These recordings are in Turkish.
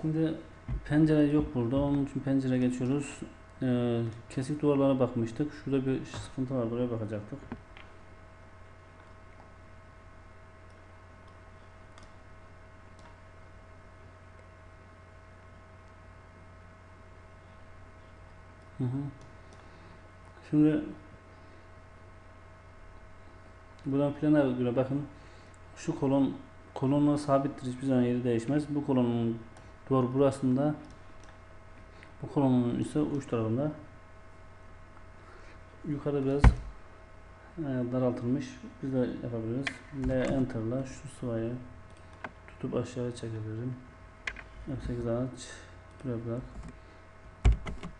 Şimdi pencere yok burada. Onun için pencere geçiyoruz. Ee, kesik duvarlara bakmıştık. Şurada bir sıkıntı var. Buraya bakacaktık. Şimdi buradan plana göre bakın şu kolon kolonla sabittir hiçbir zaman yeri değişmez. Bu kolonun duvar burasında bu kolonun ise uç tarafında yukarıda biraz e, daraltılmış. Biz de yapabiliriz. L enter'la şu sıvayı tutup aşağıya çekebilirim. F8 aç. Buraya bırak.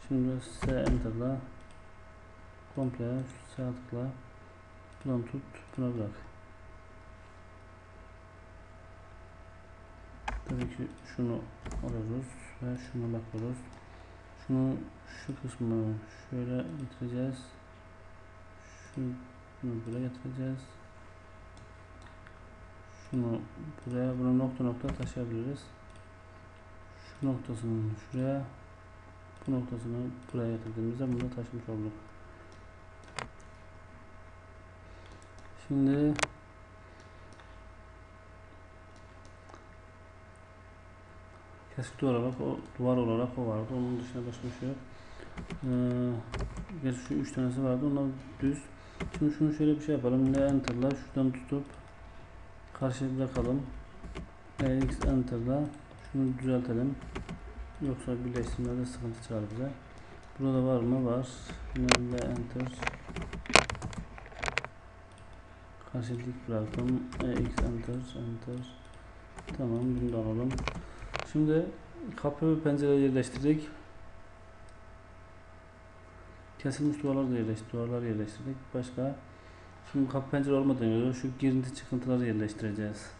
Şimdi S enter'la komple şu sağ tıkla buradan tut buna bırak. Tabii ki şunu alıyoruz ve şuna bakıyoruz. Şunu şu kısmı şöyle getireceğiz. Şunu buraya getireceğiz. Şunu buraya, bunu nokta nokta taşıyabiliriz. Şu noktasını şuraya, bu noktasını buraya getirdiğimizde bunu taşımış olduk. Şimdi kesik duvar olarak o duvar olarak o vardı. Onun dışında başka bir şey yok. Ee, şu üç tanesi vardı. Onlar düz. Şimdi şunu şöyle bir şey yapalım. L enter'la şuradan tutup karşıya bırakalım. X enter'la şunu düzeltelim. Yoksa birleştirmede sıkıntı çıkar bize. Burada var mı? Var. Yine L enter. Karşı dik bıraktım. E, X enter, enter. Tamam, bunu da alalım. Şimdi kapı ve pencere yerleştirdik. Kesilmiş duvarları da yerleştirdik. Duvarları yerleştirdik. Başka? Şimdi kapı pencere olmadan önce şu girinti çıkıntıları yerleştireceğiz.